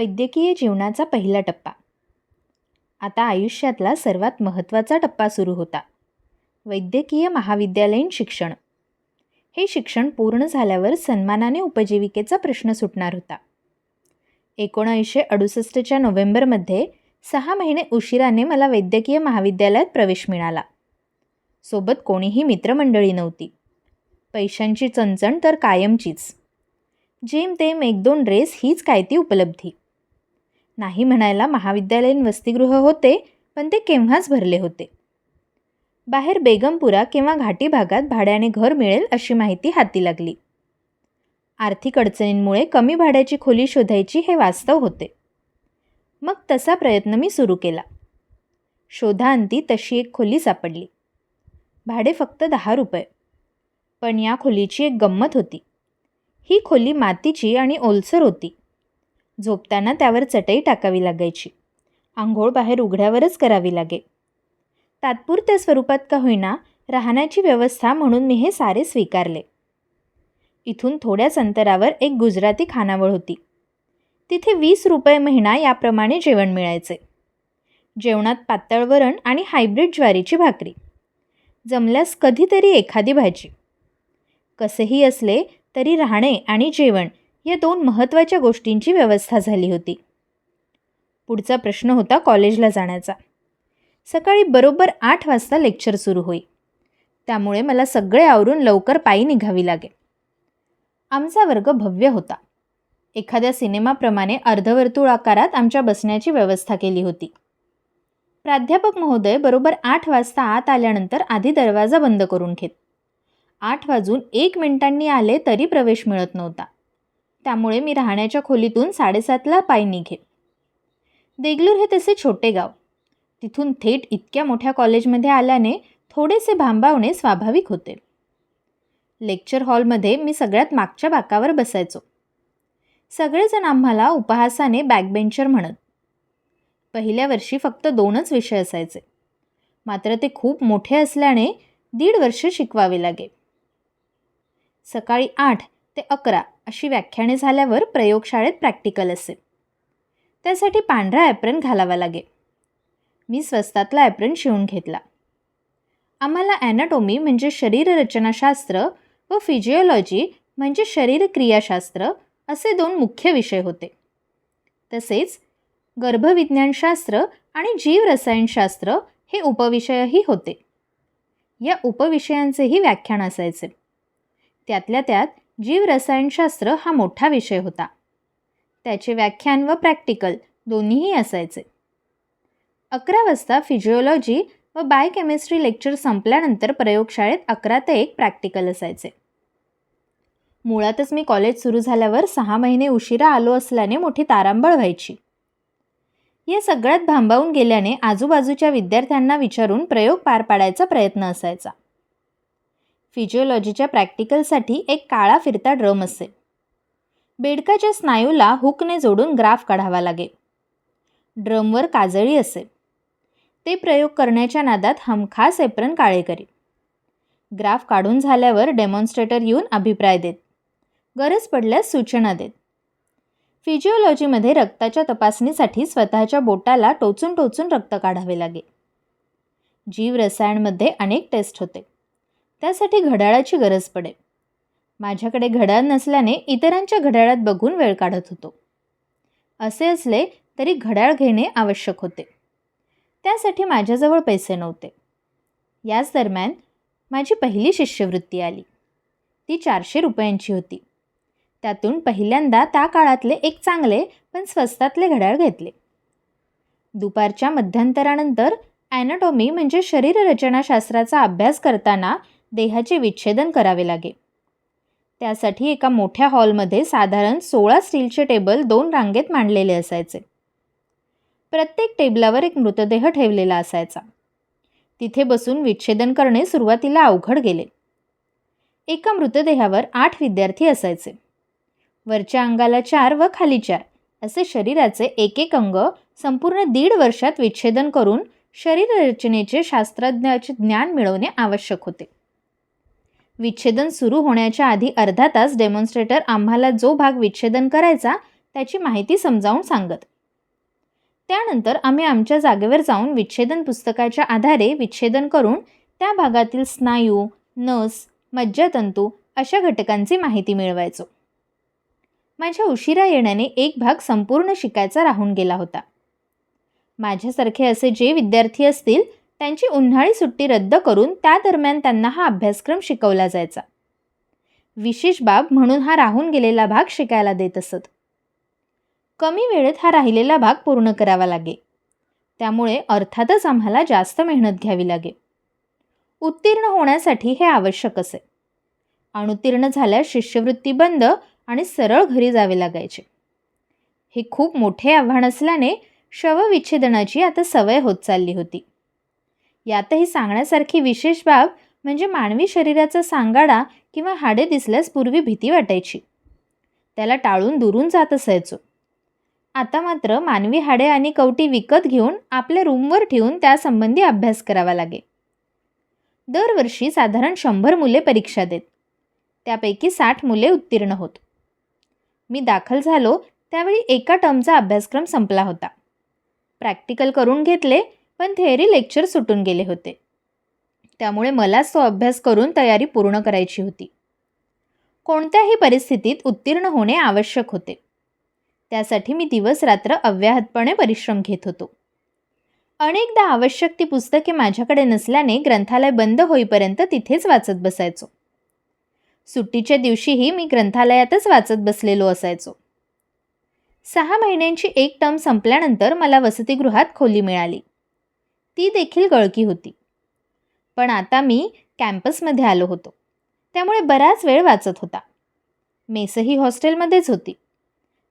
वैद्यकीय जीवनाचा पहिला टप्पा. आता आयुष्यातला सर्वात महत्त्वाचा टप्पा सुरू होता. वैद्यकीय महाविद्यालयीन शिक्षण. हे शिक्षण पूर्ण झाल्यावर सन्मानाने उपजीविकेचा प्रश्न सुटणार होता. एकोणीसशे अडुसष्टच्या नोव्हेंबरमध्ये सहा महिने उशिराने मला वैद्यकीय महाविद्यालयात प्रवेश मिळाला. सोबत कोणीही मित्रमंडळी नव्हती. पैशांची चणचण तर कायमचीच. जेमतेम एक दोन ड्रेस हीच काय ती उपलब्धी. नाही म्हणायला महाविद्यालयीन वसतिगृह होते पण ते केव्हाच भरले होते? बाहेर बेगमपुरा किंवा घाटी भागात भाड्याने घर मिळेल अशी माहिती हाती लागली. आर्थिक अडचणींमुळे कमी भाड्याची खोली शोधायची हे वास्तव होते. मग तसा प्रयत्न मी सुरू केला. शोधाअंती तशी एक खोली सापडली. भाडे फक्त दहा रुपये. पण या खोलीची एक गंमत होती. ही खोली मातीची आणि ओलसर होती. झोपताना त्यावर चटई टाकावी लागायची. आंघोळ बाहेर उघड्यावरच करावी लागे. तात्पुरत्या स्वरूपात का होईना राहण्याची व्यवस्था म्हणून मी हे सारे स्वीकारले. इथून थोड्याच अंतरावर एक गुजराती खानावळ होती. तिथे वीस रुपये महिना याप्रमाणे जेवण मिळायचे. जेवणात पातळ वरण आणि हायब्रिड ज्वारीची भाकरी. जमल्यास कधीतरी एखादी भाजी. कसेही असले तरी राहणे आणि जेवण या दोन महत्त्वाच्या गोष्टींची व्यवस्था झाली होती. पुढचा प्रश्न होता कॉलेजला जाण्याचा. सकाळी बरोबर आठ वाजता लेक्चर सुरू होई. त्यामुळे मला सगळे आवरून लवकर पायी निघावी लागे आमचा वर्ग भव्य होता. एखाद्या सिनेमाप्रमाणे अर्धवर्तुळ आकारात आमच्या बसण्याची व्यवस्था केली होती. प्राध्यापक महोदय बरोबर आठ वाजता आत आल्यानंतर आधी दरवाजा बंद करून घेत. आठ वाजून एक मिनिटांनी आले तरी प्रवेश मिळत नव्हता. त्यामुळे मी राहण्याच्या खोलीतून साडेसातला पाय निघे देगलूर हे तसे छोटे गाव. तिथून थेट इतक्या मोठ्या कॉलेजमध्ये आल्याने थोडेसे भांबावणे स्वाभाविक होते. लेक्चर हॉलमध्ये मी सगळ्यात मागच्या बाकावर बसायचो. सगळेजण आम्हाला उपहासाने बॅकबेंचर म्हणत. पहिल्या वर्षी फक्त दोनच विषय असायचे. मात्र ते खूप मोठे असल्याने दीड वर्ष शिकवावे लागे. सकाळी आठ ते अकरा अशी व्याख्याने झाल्यावर प्रयोगशाळेत प्रॅक्टिकल असेल. त्यासाठी पांढरा ॲप्रन घालावा लागेल. मी स्वस्तातला ॲप्रन शिवून घेतला. आम्हाला ॲनाटोमी म्हणजे शरीररचनाशास्त्र व फिजिओलॉजी म्हणजे शरीरक्रियाशास्त्र असे दोन मुख्य विषय होते. तसेच गर्भविज्ञानशास्त्र आणि जीवरसायनशास्त्र हे उपविषयही होते. या उपविषयांचेही व्याख्यान असायचे. त्यातल्या त्यात जीवरसायनशास्त्र हा मोठा विषय होता. त्याचे व्याख्यान व प्रॅक्टिकल दोन्हीही असायचे. अकरा वाजता फिजिओलॉजी व बायोकेमिस्ट्री लेक्चर संपल्यानंतर प्रयोगशाळेत अकरा ते एक प्रॅक्टिकल असायचे. मुळातच मी कॉलेज सुरू झाल्यावर सहा महिने उशिरा आलो असल्याने मोठी तारांबळ व्हायची. या सगळ्यात भांबावून गेल्याने आजूबाजूच्या विद्यार्थ्यांना विचारून प्रयोग पार पाडायचा प्रयत्न असायचा. फिजिओलॉजीच्या प्रॅक्टिकलसाठी एक काळा फिरता ड्रम असे. बेडकाच्या स्नायूला हुकने जोडून ग्राफ काढावा लागे ड्रमवर काजळी असे. ते प्रयोग करण्याच्या नादात हमखास एप्रन काळे करी ग्राफ काढून झाल्यावर डेमॉन्स्ट्रेटर येऊन अभिप्राय देत. गरज पडल्यास सूचना देत. फिजिओलॉजीमध्ये रक्ताच्या तपासणीसाठी स्वतःच्या बोटाला टोचून टोचून रक्त काढावे लागे जीवरसायनमध्ये अनेक टेस्ट होते. त्यासाठी घड्याळाची गरज पडे माझ्याकडे घड्याळ नसल्याने इतरांच्या घड्याळात बघून वेळ काढत होतो. असे असले तरी घड्याळ घेणे आवश्यक होते. त्यासाठी माझ्याजवळ पैसे नव्हते. याच दरम्यान माझी पहिली शिष्यवृत्ती आली. ती चारशे रुपयांची होती. त्यातून पहिल्यांदा त्या काळातले एक चांगले पण स्वस्तातले घड्याळ घेतले. दुपारच्या मध्यंतरानंतर ॲनाटॉमी म्हणजे शरीररचनाशास्त्राचा अभ्यास करताना देहाचे विच्छेदन करावे लागे. त्यासाठी एका मोठ्या हॉलमध्ये साधारण सोळा स्टीलचे टेबल दोन रांगेत मांडलेले असायचे. प्रत्येक टेबलावर एक मृतदेह ठेवलेला असायचा. तिथे बसून विच्छेदन करणे सुरुवातीला अवघड गेले. एका मृतदेहावर आठ विद्यार्थी असायचे. वरच्या अंगाला चार व खाली चार असे शरीराचे एक एक अंग संपूर्ण दीड वर्षात विच्छेदन करून शरीररचनेचे शास्त्रज्ञाचे ज्ञान मिळवणे आवश्यक होते. विच्छेदन सुरू होण्याच्या आधी अर्धा तास डेमॉन्स्ट्रेटर आम्हाला जो भाग विच्छेदन करायचा त्याची माहिती समजावून सांगत. त्यानंतर आम्ही आमच्या जागेवर जाऊन विच्छेदन पुस्तकाच्या आधारे विच्छेदन करून त्या भागातील स्नायू नस मज्जातंतू अशा घटकांची माहिती मिळवायचो. माझ्या उशिरा येण्याने एक भाग संपूर्ण शिकायचा राहून गेला होता. माझ्यासारखे असे जे विद्यार्थी असतील त्यांची उन्हाळी सुट्टी रद्द करून त्या दरम्यान त्यांना हा अभ्यासक्रम शिकवला जायचा. विशेष बाब म्हणून हा राहून गेलेला भाग शिकायला देत असत. कमी वेळेत हा राहिलेला भाग पूर्ण करावा लागे. त्यामुळे अर्थातच आम्हाला जास्त मेहनत घ्यावी लागे. उत्तीर्ण होण्यासाठी हे आवश्यक असे. अनुत्तीर्ण झाल्यास शिष्यवृत्ती बंद आणि सरळ घरी जावे लागायचे. हे खूप मोठे आव्हान असल्याने शवविच्छेदनाची आता सवय होत चालली होती. यातही सांगण्यासारखी विशेष बाब म्हणजे मानवी शरीराचा सांगाडा किंवा हाडे दिसल्यास पूर्वी भीती वाटायची. त्याला टाळून दुरून जात असायचो. आता मात्र मानवी हाडे आणि कवटी विकत घेऊन आपल्या रूमवर ठेवून त्यासंबंधी अभ्यास करावा लागे. दरवर्षी साधारण शंभर मुले परीक्षा देत. त्यापैकी साठ मुले उत्तीर्ण होत. मी दाखल झालो त्यावेळी एका टर्मचा अभ्यासक्रम संपला होता. प्रॅक्टिकल करून घेतले पण थेअरी लेक्चर सुटून गेले होते. त्यामुळे मलाच तो अभ्यास करून तयारी पूर्ण करायची होती. कोणत्याही परिस्थितीत उत्तीर्ण होणे आवश्यक होते. त्यासाठी मी दिवस रात्र अव्याहतपणे परिश्रम घेत होतो. अनेकदा आवश्यक ती पुस्तके माझ्याकडे नसल्याने ग्रंथालय बंद होईपर्यंत तिथेच वाचत बसायचो. सुट्टीच्या दिवशीही मी ग्रंथालयातच वाचत बसलेलो असायचो. सहा महिन्यांची एक टर्म संपल्यानंतर मला वसतिगृहात खोली मिळाली. ती देखील गळकी होती. पण आता मी कॅम्पसमध्ये आलो होतो. त्यामुळे बराच वेळ वाचत होता. मेसही हॉस्टेलमध्येच होती.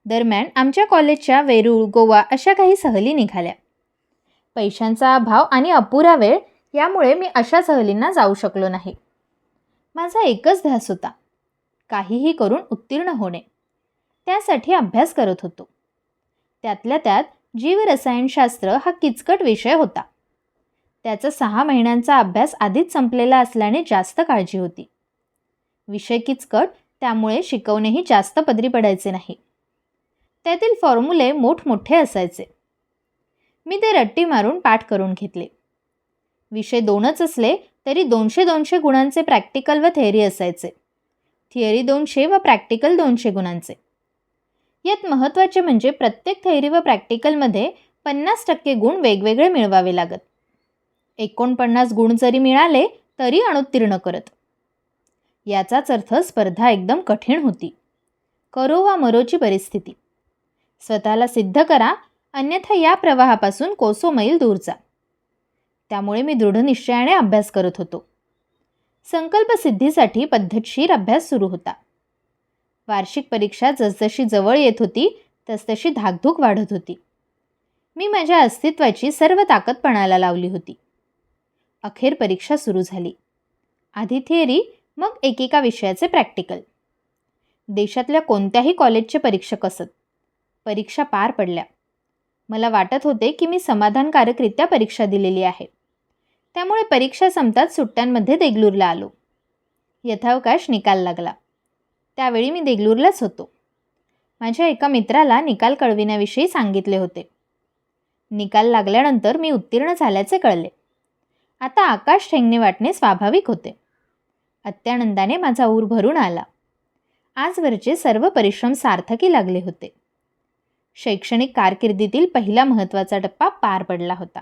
दरम्यान आमच्या कॉलेजच्या वेरूळ गोवा अशा काही सहली निघाल्या. पैशांचा अभाव आणि अपुरा वेळ यामुळे मी अशा सहलींना जाऊ शकलो नाही. माझा एकच ध्यास होता. काहीही करून उत्तीर्ण होणे. त्यासाठी अभ्यास करत होतो. त्यातल्या त्यात जीवरसायनशास्त्र हा किचकट विषय होता. त्याचा सहा महिन्यांचा अभ्यास आधीच संपलेला असल्याने जास्त काळजी होती. विषय किचकट त्यामुळे शिकवणेही जास्त पदरी पडायचे नाही. त्यातील फॉर्म्युले मोठमोठे असायचे. मी ते रट्टी मारून पाठ करून घेतले. विषय दोनच असले तरी दोनशे दोनशे गुणांचे प्रॅक्टिकल व थेअरी असायचे. थिअरी दोनशे व प्रॅक्टिकल दोनशे गुणांचे. यात महत्त्वाचे म्हणजे प्रत्येक थेअरी व प्रॅक्टिकलमध्ये पन्नास टक्के गुण वेगवेगळे मिळवावे लागत. एकोणपन्नास गुण जरी मिळाले तरी अनुत्तीर्ण करत. याचाच अर्थ स्पर्धा एकदम कठीण होती. करो वा मरोची परिस्थिती. स्वतःला सिद्ध करा अन्यथा या प्रवाहापासून कोसो मैल दूर जा. त्यामुळे मी दृढनिश्चयाने अभ्यास करत होतो. संकल्पसिद्धीसाठी पद्धतशीर अभ्यास सुरू होता. वार्षिक परीक्षा जसजशी जवळ येत होती तसतशी धाकधूक वाढत होती. मी माझ्या अस्तित्वाची सर्व ताकद पणाला लावली होती. अखेर परीक्षा सुरू झाली. आधी थिअरी मग एकेका विषयाचे प्रॅक्टिकल देशातल्या कोणत्याही कॉलेजचे परीक्षक असत. परीक्षा पार पडल्या. मला वाटत होते की मी समाधानकारकरित्या परीक्षा दिलेली आहे. त्यामुळे परीक्षा संपताच सुट्ट्यांमध्ये देगलूरला आलो. यथावकाश निकाल लागला. त्यावेळी मी देगलूरलाच होतो. माझ्या एका मित्राला निकाल कळविण्याविषयी सांगितले होते. निकाल लागल्यानंतर मी उत्तीर्ण झाल्याचे कळले. आता आकाश ठेंगणे वाटणे स्वाभाविक होते. अत्यानंदाने माझा ऊर भरून आला. आजवरचे सर्व परिश्रम सार्थकी लागले होते. शैक्षणिक कारकिर्दीतील पहिला महत्त्वाचा टप्पा पार पडला होता.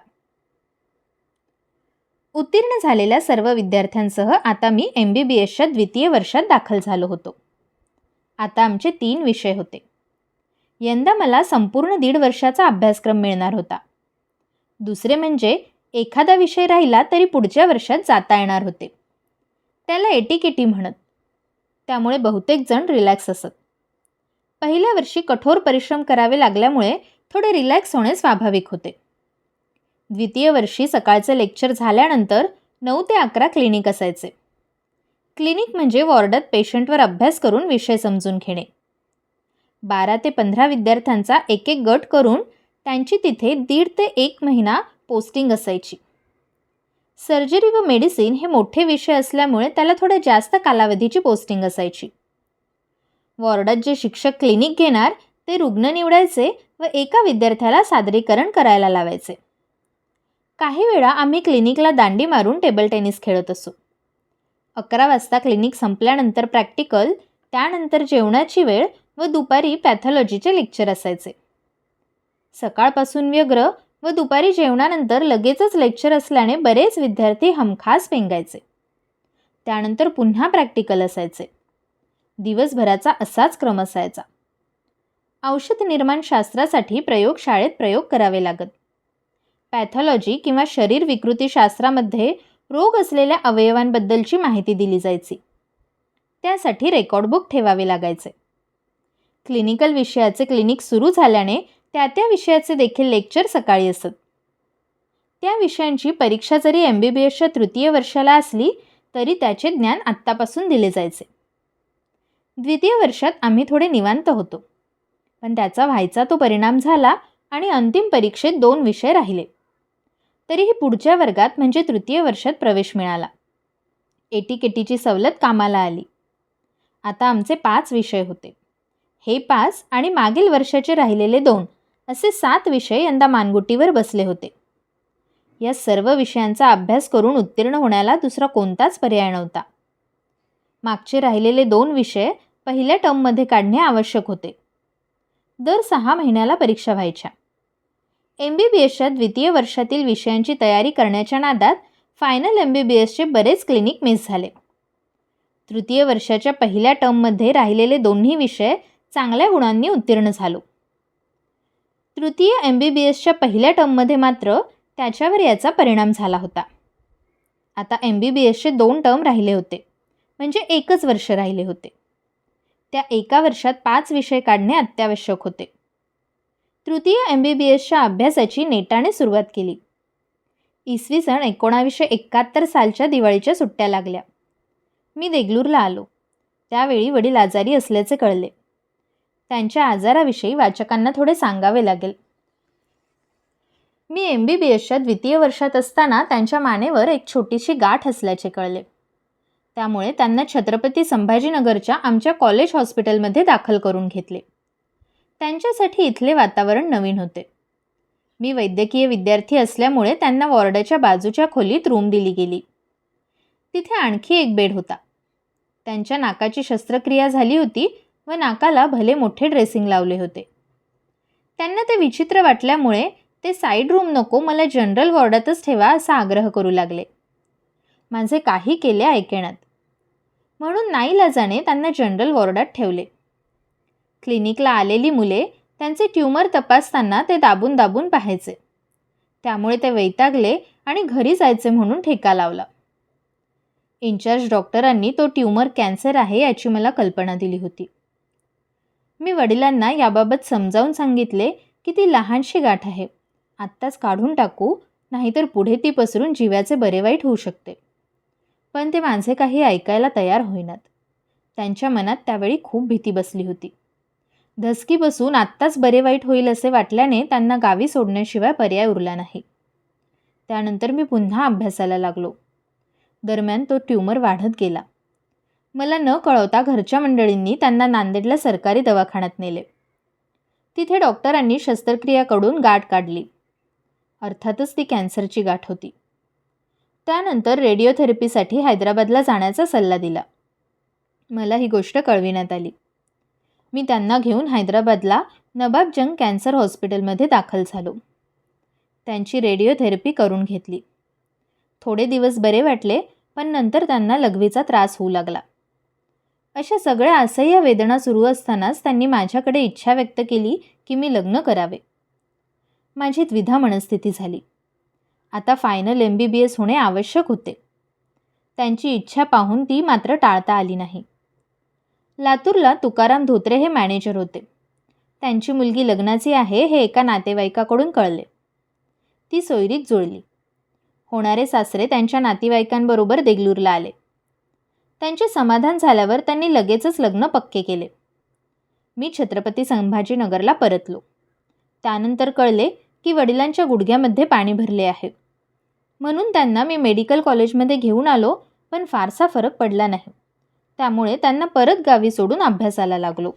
उत्तीर्ण झालेल्या सर्व विद्यार्थ्यांसह आता मी एम बी बी एसच्या द्वितीय वर्षात दाखल झालो होतो. आता आमचे तीन विषय होते. यंदा मला संपूर्ण दीड वर्षाचा अभ्यासक्रम मिळणार होता. दुसरे म्हणजे एखादा विषय राहिला तरी पुढच्या वर्षात जाता येणार होते. त्याला एटीकेटी म्हणत. त्यामुळे बहुतेक जण रिलॅक्स असत. पहिल्या वर्षी कठोर परिश्रम करावे लागल्यामुळे थोडे रिलॅक्स होणे स्वाभाविक होते. द्वितीय वर्षी सकाळचे लेक्चर झाल्यानंतर नऊ ते अकरा क्लिनिक असायचे. क्लिनिक म्हणजे वॉर्डात पेशंटवर अभ्यास करून विषय समजून घेणे. बारा ते पंधरा विद्यार्थ्यांचा एक एक गट करून त्यांची तिथे दीड ते एक महिना पोस्टिंग असायची. सर्जरी व मेडिसिन हे मोठे विषय असल्यामुळे त्याला थोड्या जास्त कालावधीची पोस्टिंग असायची. वॉर्डात जे शिक्षक क्लिनिक घेणार ते रुग्ण निवडायचे व एका विद्यार्थ्याला सादरीकरण करायला लावायचे. काही वेळा आम्ही क्लिनिकला दांडी मारून टेबल टेनिस खेळत असू. अकरा वाजता क्लिनिक संपल्यानंतर प्रॅक्टिकल त्यानंतर जेवणाची वेळ व दुपारी पॅथॉलॉजीचे लेक्चर असायचे. सकाळपासून व्यग्र व दुपारी जेवणानंतर लगेचच लेक्चर असल्याने बरेच विद्यार्थी हमखास पेंगायचे. त्यानंतर पुन्हा प्रॅक्टिकल असायचे. दिवसभराचा असाच क्रम असायचा. औषध निर्माण शास्त्रासाठी प्रयोगशाळेत प्रयोग करावे लागत. पॅथॉलॉजी किंवा शरीर विकृतीशास्त्रामध्ये रोग असलेल्या अवयवांबद्दलची माहिती दिली जायची. त्यासाठी रेकॉर्ड बुक ठेवावे लागायचे. क्लिनिकल विषयाचे क्लिनिक सुरू झाल्याने त्या त्या विषयाचे देखील लेक्चर सकाळी असत. त्या विषयांची परीक्षा जरी एम बी बी एसच्या तृतीय वर्षाला असली तरी त्याचे ज्ञान आत्तापासून दिले जायचे. द्वितीय वर्षात आम्ही थोडे निवांत होतो. पण त्याचा व्हायचा तो परिणाम झाला आणि अंतिम परीक्षेत दोन विषय राहिले. तरीही पुढच्या वर्गात म्हणजे तृतीय वर्षात प्रवेश मिळाला. एटीकेटीची सवलत कामाला आली. आता आमचे पाच विषय होते. हे पाच आणि मागील वर्षाचे राहिलेले दोन असे सात विषय यंदा मानगुटीवर बसले होते. या सर्व विषयांचा अभ्यास करून उत्तीर्ण होण्याला दुसरा कोणताच पर्याय नव्हता. मागचे राहिलेले दोन विषय पहिल्या टर्ममध्ये काढणे आवश्यक होते. दर सहा महिन्याला परीक्षा व्हायच्या. एम बी बी एसच्या द्वितीय वर्षातील विषयांची तयारी करण्याच्या नादात फायनल एम बी बी एसचे बरेच क्लिनिक मिस झाले. तृतीय वर्षाच्या पहिल्या टर्ममध्ये राहिलेले दोन्ही विषय चांगल्या गुणांनी उत्तीर्ण झालो. तृतीय एम बी बी एसच्या पहिल्या टर्ममध्ये मात्र त्याच्यावर याचा परिणाम झाला होता. आता एम बी बी एसचे दोन टर्म राहिले होते. म्हणजे एकच वर्ष राहिले होते. त्या एका वर्षात पाच विषय काढणे अत्यावश्यक होते. तृतीय एम बी बी एसच्या अभ्यासाची नेटाने सुरुवात केली. इसवी सन एकोणावीसशे एकाहत्तर सालच्या दिवाळीच्या सुट्ट्या लागल्या. मी देगलूरला आलो. त्यावेळी वडील आजारी असल्याचे कळले. त्यांच्या आजाराविषयी वाचकांना थोडे सांगावे लागेल. मी एम बी बी एसच्या द्वितीय वर्षात असताना त्यांच्या मानेवर एक छोटीशी गाठ असल्याचे कळले. त्यामुळे त्यांना छत्रपती संभाजीनगरच्या आमच्या कॉलेज हॉस्पिटलमध्ये दाखल करून घेतले. त्यांच्यासाठी इथले वातावरण नवीन होते. मी वैद्यकीय विद्यार्थी असल्यामुळे त्यांना वॉर्डाच्या बाजूच्या खोलीत रूम दिली गेली. तिथे आणखी एक बेड होता. त्यांच्या नाकाची शस्त्रक्रिया झाली होती व नाकाला भले मोठे ड्रेसिंग लावले होते. त्यांना ते विचित्र वाटल्यामुळे ते साईड रूम नको मला जनरल वॉर्डातच ठेवा असा आग्रह करू लागले. माझे काही केले ऐकेण्यात म्हणून नाईलाजाने त्यांना जनरल वॉर्डात ठेवले. क्लिनिकला आलेली मुले त्यांचे ट्यूमर तपासताना ते दाबून दाबून पाहायचे. त्यामुळे ते वैतागले आणि घरी जायचे म्हणून ठेका लावला. इन्चार्ज डॉक्टरांनी तो ट्यूमर कॅन्सर आहे याची मला कल्पना दिली होती. मी वडिलांना याबाबत समजावून सांगितले की ती लहानशी गाठ आहे. आत्ताच काढून टाकू नाहीतर पुढे ती पसरून जीवाचे बरे वाईट होऊ शकते. पण ते माझे काही ऐकायला तयार होईनात. त्यांच्या मनात त्यावेळी खूप भीती बसली होती. धसकी बसून आत्ताच बरे वाईट होईल असे वाटल्याने त्यांना गावी सोडण्याशिवाय पर्याय उरला नाही. त्यानंतर मी पुन्हा अभ्यासाला लागलो. दरम्यान तो ट्यूमर वाढत गेला. मला न कळवता घरच्या मंडळींनी त्यांना नांदेडला सरकारी दवाखान्यात नेले. तिथे डॉक्टरांनी शस्त्रक्रियाकडून गाठ काढली. अर्थातच ती कॅन्सरची गाठ होती. त्यानंतर रेडिओथेरपीसाठी हैदराबादला जाण्याचा सल्ला दिला. मला ही गोष्ट कळविण्यात आली. मी त्यांना घेऊन हैदराबादला नबाब जंग कॅन्सर हॉस्पिटलमध्ये दाखल झालो. त्यांची रेडिओथेरपी करून घेतली. थोडे दिवस बरे वाटले पण नंतर त्यांना लघवीचा त्रास होऊ लागला. अशा सगळ्या असह्य वेदना सुरू असतानाच त्यांनी माझ्याकडे इच्छा व्यक्त केली की मी लग्न करावे. माझी द्विधा मनस्थिती झाली. आता final M B B S होणे आवश्यक होते. त्यांची इच्छा पाहून ती मात्र टाळता आली नाही. लातूरला तुकाराम धोत्रे हे मॅनेजर होते. त्यांची मुलगी लग्नाची आहे हे एका नातेवाईकाकडून कळले. ती सोयरीक जुळली. होणारे सासरे त्यांच्या नातेवाईकांबरोबर देगलूरला आले. त्यांचे समाधान झाल्यावर त्यांनी लगेचच लग्न पक्के केले. मी छत्रपती संभाजीनगरला परतलो. त्यानंतर कळले की वडिलांच्या गुडघ्यामध्ये पाणी भरले आहे. म्हणून त्यांना मी मेडिकल कॉलेजमध्ये घेऊन आलो पण फारसा फरक पडला नाही. त्यामुळे त्यांना परत गावी सोडून अभ्यासाला लागलो.